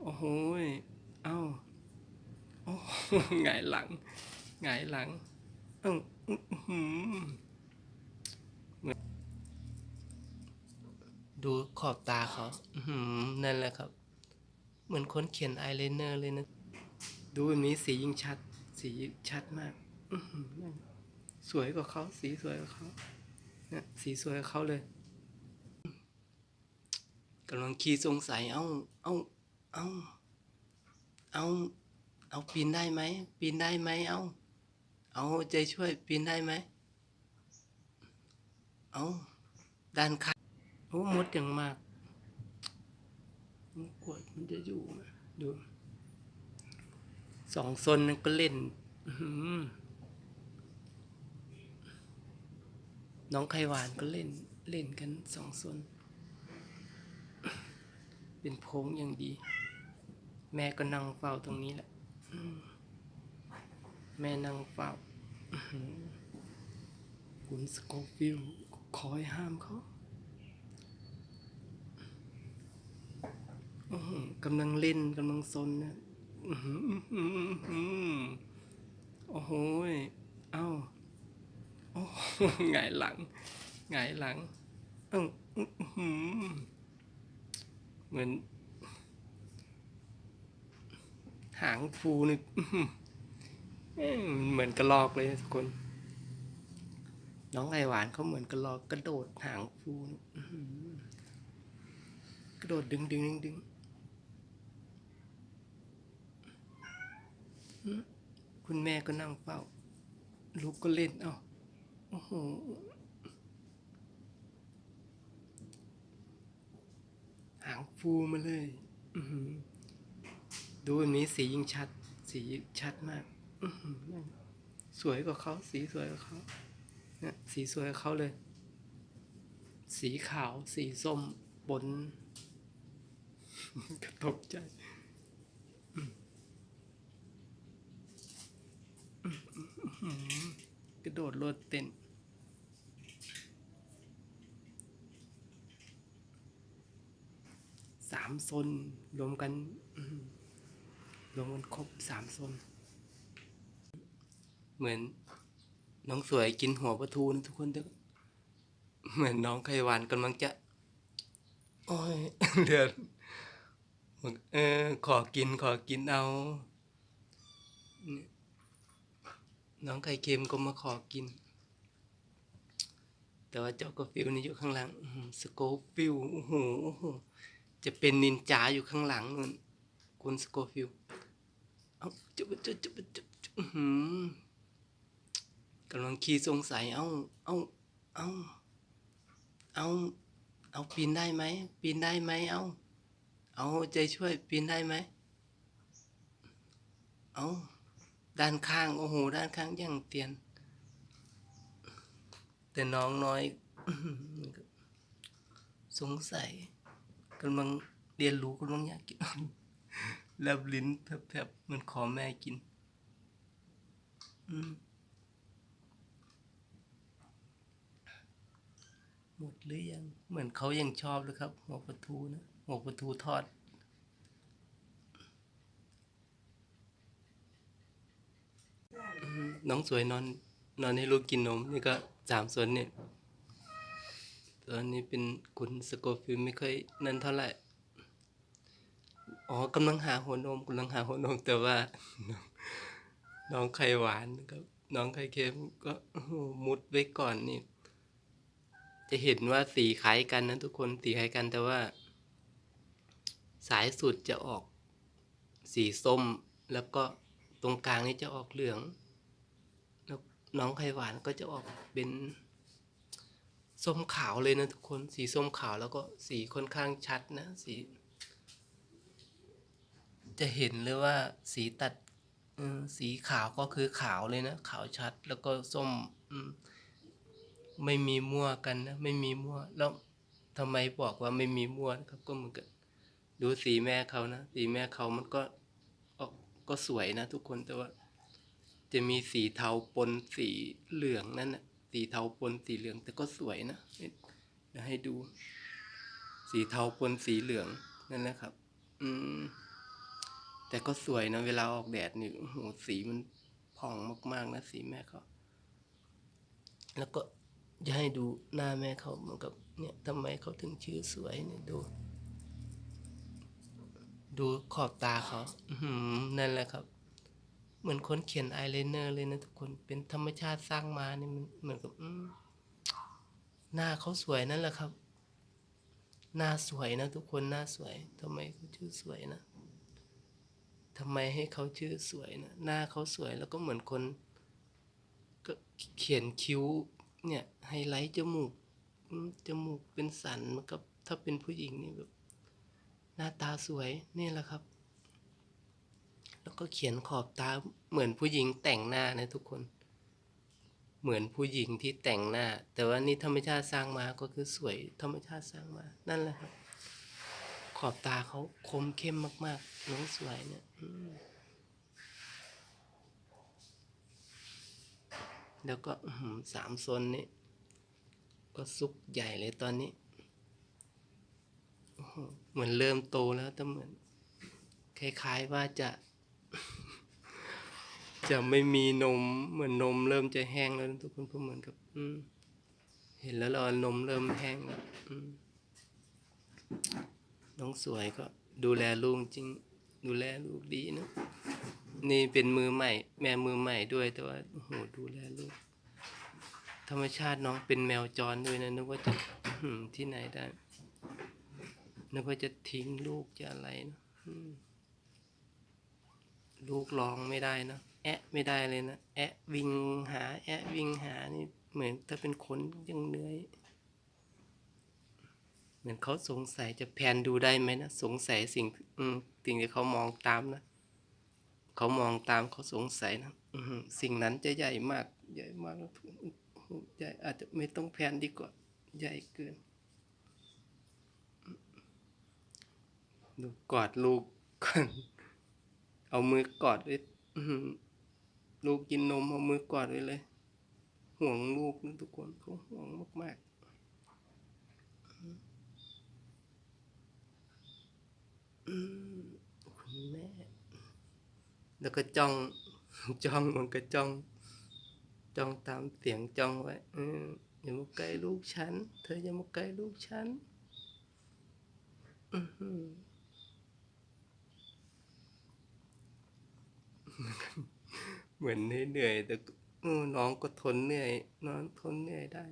โอ้โหเอ้าโอ้โหงายหลังหงายหลังเอ้าอื้อหือดูขอบตาเขาอื้อหือนั่นแหละครับ เหมือนคนเขียนอายไลเนอร์เลยนะ ดูแบบนี้สียิ่งชัด สีชัดมากอืสวยกว่าเขา สีสวยกว่าเขาเนี่ยสีสวยกว่าเขาเลย กำลังขี้สงสัย เอ้า เอ้า เอ้า เอาเอาปีนได้ไหม ปีนได้ไหม เอาเอาใจช่วยปีนได้ไหม เอาด้านข้างโอ้มดอย่างมากมันกวดมันจะอยู่ไหมดูสองโซนนั้นก็เล่นน้องไข่หวานก็เล่นเล่นกันสองโซน เป็นโพงอย่างดี แม่ก็นั่งเฝ้าตรงนี้แหละแม่นั่งเฝ้าคุณสโคฟิลคอยห้ามเขากำลังเล่นกำลังซนนะโอ้โหเอ้าโอ้หงายหลังหงายหลังอ้าอื้อหือ เหมือน หางฟูนี่เหมือนกระลอกเลยทุกคน น้องไอหวานเขาเหมือนกระลอกกระโดดหางฟูกระโดดดึงดึงดึงดึงคุณแม่ก็นั่งเฝ้า ลูกก็เล่น เอาโอ้โห หางฟูมาเลยอื้อหือดูแบบนี้สียิ่งชัด สีชัดมากอื้อหือนั่นสวยกว่าเขา สีสวยกว่าเขาเนี่ยสีสวยกว่าเขาเลย สีขาว สีส้มบนก็ตกใจอืมอื้อหือกระโดดโลดเต้น สามโซนรวมกันรวมกันครบสามโซนเหมือนน้องสวยกินหัวปลาทูนะทุกคนเด้อเหมือนน้องไขวานกำลังจะโอ้ยเดือดเออขอกินขอกินเอา น้องไข่เค็มก็มาขอกิน แต่ว่าเจ้ากาฟิลนี่อยู่ข้างหลังสโคปฟิลโอ้โหโอ้โห จะเป็นนินจาอยู่ข้างหลังนู่นคุณสโคฟิลเอาจุบจุบจุบจุบจุบอื้อหือกำลังขี้สงสัย เอ้าเอ้าเอ้าเอาเอาปีนได้ไหมปีนได้ไหมเอาเอาใจช่วยปีนได้ไหมเอาด้านข้างโอ้โหด้านข้างยังเตียน แต่น้องน้อยสงสัย กำลังเรียนรู้กำลังอยากกินแลบลิ้นแผลบๆเหมันขอแม่กินอืมหมดหรือยัง เหมือนเขายังชอบเลยครับหัวปลาทูนะหัวปลาทูทอดน้องสวยนอน นอนให้ลูกกินนม นี่ก็สามส่วนเนี่ย ตอนนี้เป็นคุณสโกฟิลไม่ค่อยนั่นเท่าไหร่ อ๋อกำลังหาหัวนมกำลังหาหัวนมแต่ว่า น้องน้องไข่หวานนะครับ น้องไข่เค็มก็มุดไว้ก่อนนี่ จะเห็นว่าสีคล้ายกันนะทุกคนสีคล้ายกันแต่ว่า สายสุดจะออก สีส้ม แล้วก็ตรงกลางนี่จะออกเหลือง แล้วน้องไข่หวานก็จะออกเป็น ส้มขาวเลยนะทุกคนสีส้มขาวแล้วก็สีค่อนข้างชัดนะสี จะเห็นเลยว่าสีตัดสีขาวก็คือขาวเลยนะ ขาวชัดแล้วก็ส้มไม่มีมั่วกันนะ ไม่มีมั่วแล้วทำไมบอกว่าไม่มีมั่วนครับ ก็เหมือนกันดูสีแม่เขานะสีแม่เขามันก็ออกก็สวยนะ ทุกคนแต่ว่า จะมีสีเทาปนสีเหลืองนั่นนะ สีเทาปนสีเหลือง แต่ก็สวยนะให้ดู สีเทาปนสีเหลืองนั่นแหละครับ อืม แต่ก็สวยนะเวลาออกแดดนี่โอ้โหสีมันผ่องมาก ๆ นะสีแม่เขาแล้วก็จะให้ดูหน้าแม่เขาเหมือนกับ เนี่ยทำไมเขาถึงชื่อสวยเนี่ยดู ดูขอบตาเขาอือหือนั่นแหละครับ เหมือนคนเขียนอายไลเนอร์เลยนะทุกคนเป็นธรรมชาติสร้างมานี่มันเหมือนกับหน้าเขาสวยนั่นแหละครับ หน้าสวยนะทุกคนหน้าสวยทำไมเขาชื่อสวยนะทำไมให้เขาชื่อสวยนะหน้าเขาสวยแล้วก็เหมือนคน ก็เขียนคิ้ว เนี่ยไฮไลท์จมูกจมูกเป็นสันมันกับถ้าเป็นผู้หญิงนี่แบบ หน้าตาสวยนี่แหละครับ แล้วก็เขียนขอบตาเหมือนผู้หญิงแต่งหน้านะทุกคน เหมือนผู้หญิงที่แต่งหน้า แต่ว่านี่ธรรมชาติสร้างมาก็คือสวยธรรมชาติสร้างมา นั่นแหละครับ ขอบตาเขาคมเข้มมากๆน้องสวยเนี่ยแล้วก็สามโซนนี้ ก็ซุกใหญ่เลยตอนนี้ เหมือนเริ่มโตแล้วแต่เหมือน คล้ายๆว่าจะ จะไม่มีนมเหมือนนมเริ่มจะแห้งแล้วทุกคนเพราะเหมือนกับ อืเห็นแล้วเรานมเริ่มแห้งแล้วน้องสวยก็ ดูแลลูกจริง ดูแลลูกดีนะนี่เป็นมือใหม่ แม่มือใหม่ด้วยแต่ว่าโหดูแลลูกธรรมชาติน้องเป็นแมวจรด้วยนะนึกว่าจะที่ไหนได้นึกว่าจะทิ้งลูกจะอะไรนะลูกร้องไม่ได้นะ แอะไม่ได้เลยนะแอะวิ่งหา แอะวิ่งหานี่เหมือนถ้าเป็นคนยังเหนื่อยเหมือนเขาสงสัยจะแพนดูได้ไหมนะสงสัยสิ่งอืสิ่งที่เขามองตามนะเขามองตามเขาสงสัยนะออืสิ่งนั้นจะใหญ่มาก ใหญ่มากแล้วใหญ่อาจจะไม่ต้องแพนดีกว่า ใหญ่เกินดูกอดลูก เอามือกอดไว้ ลูกกินนมเอามือกอดไว้เลย ห่วงลูกนะทุกคนเขาห่วงมากๆคุณแม่ แล้วก็จ้อง จ้องมันก็จ้อง จ้องตามเสียงจ้องไว้อออย่ามาใกล้ลูกฉัน เธออย่ามาใกล้ลูกฉัน อือหือ เหมือนเหนื่อยแต่เออน้องก็ทนเหนื่อยน้องทนเหนื่อยได้